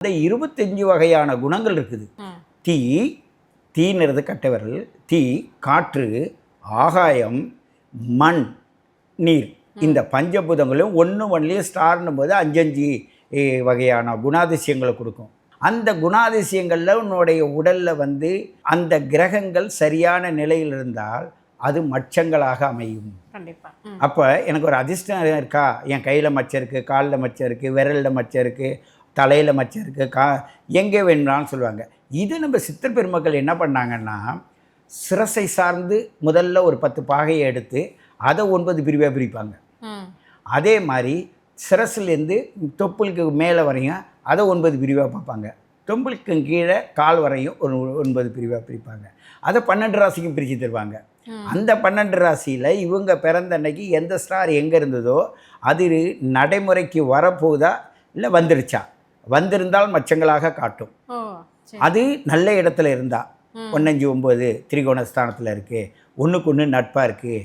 இந்த இருபத்தஞ்சு வகையான குணங்கள் இருக்குது. தீ தீங்கிறது கட்டவரல் தீ காற்று ஆகாயம் மண் நீர் இந்த பஞ்சபூதங்களும் ஒன்று ஒன்றுலேயும் ஸ்டார்னும் போது அஞ்சஞ்சு வகையான குணாதிசயங்களை கொடுக்கும். அந்த குணாதிசயங்களில் உன்னுடைய உடலில் வந்து அந்த கிரகங்கள் சரியான நிலையில் இருந்தால் அது மச்சங்களாக அமையும். கண்டிப்பா. ம். அப்போ எனக்கு ஒரு அதிர்ஷ்டம் இருக்கா? என் கையில் மச்சம் இருக்குது காலில் மச்சம் இருக்குது விரலில் மச்சம் இருக்குது தலையில் மச்சம் இருக்குது கா எங்கே வேணும்னாலும் சொல்லுவாங்க. இது நம்ம சித்தர் பெருமக்கள் என்ன பண்ணாங்கன்னா சிரசை சார்ந்து முதல்ல ஒரு பத்து பாகையை எடுத்து அதை ஒன்பது பிரிவாக பிரிப்பாங்க. அதே மாதிரி சிரசுலேருந்து தொப்புளுக்கு மேலே வரையும் அதை ஒன்பது பிரிவாக பார்ப்பாங்க. தொம்புளுக்கு கீழே கால் வரையும் ஒரு ஒன்பது பிரிவாக பிரிப்பாங்க. அதை பன்னெண்டு ராசிக்கும் பிரித்து தருவாங்க. அந்த பன்னெண்டு ராசியில் இவங்க பிறந்த அன்னைக்கு எந்த ஸ்டார் எங்கே இருந்ததோ அது நடைமுறைக்கு வரப்போகுதா இல்லை வந்துடுச்சா வந்திருந்தால் மச்சங்களாக காட்டும். அது நல்ல இடத்துல இருந்தா. ஒன்னஞ்சு ஒம்பது திரிகோண ஸ்தானத்தில் இருக்குது ஒன்றுக்கு ஒன்று நட்பாக இருக்குது